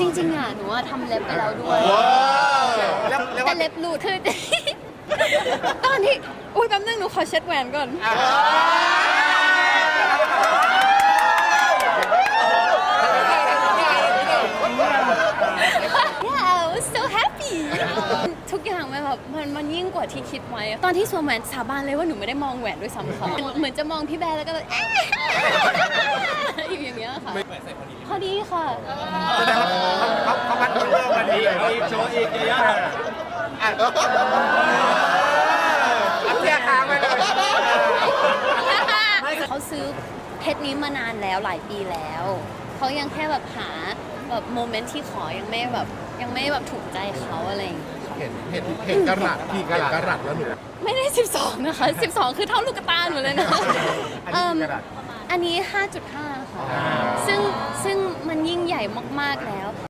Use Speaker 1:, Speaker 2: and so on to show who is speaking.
Speaker 1: จริงๆอะหนูว่าทำเล็บไปแล้วด้วย
Speaker 2: แล้วแล้ว
Speaker 1: แต่เล็บหลุดคือ ตอนที่อุ้ยแป๊บนึงหนูขอเช็ดแหวนก่อน Yeah I was so happy ทุกอย่างมันแบบมันมันยิ่งกว่าที่คิดไว้ตอนที่สวมแหวนสาบานเลยว่าหนูไม่ได้มองแหวนด้วยซ้ำค่ะเหมือนจะมองพี่แบร์แล้วก็แบบอยู่อย่างเงี้ยค่ะ พอดีค่ะ
Speaker 2: แสดงว่าเขาเขาพัดเรื่องวันนี้อีกโชว์อีกเยอะๆอะเอาเสียค้างไปเลย
Speaker 1: เขาซื้อเพชรนี้มานานแล้วหลายปีแล้ว เขายังแค่แบบหาแบบโมเมนต์ที่ขอยังไม่แบบยังไม่แบบถูกใจเขาอะไรอย่างเงี้ยค่ะ
Speaker 3: เห็นเห็นเห็นกระรัดกี่กระกระรัดแล้วหนู
Speaker 1: ไม่ได้ 12 นะคะ 12 คือเท่าลูกกระตาหนูเลยนะ
Speaker 3: อันนี้กี่กะรัต
Speaker 1: เอิ่มอันนี้ 5.5 ค่ะซึ่งซึ่ง มากๆแล้ว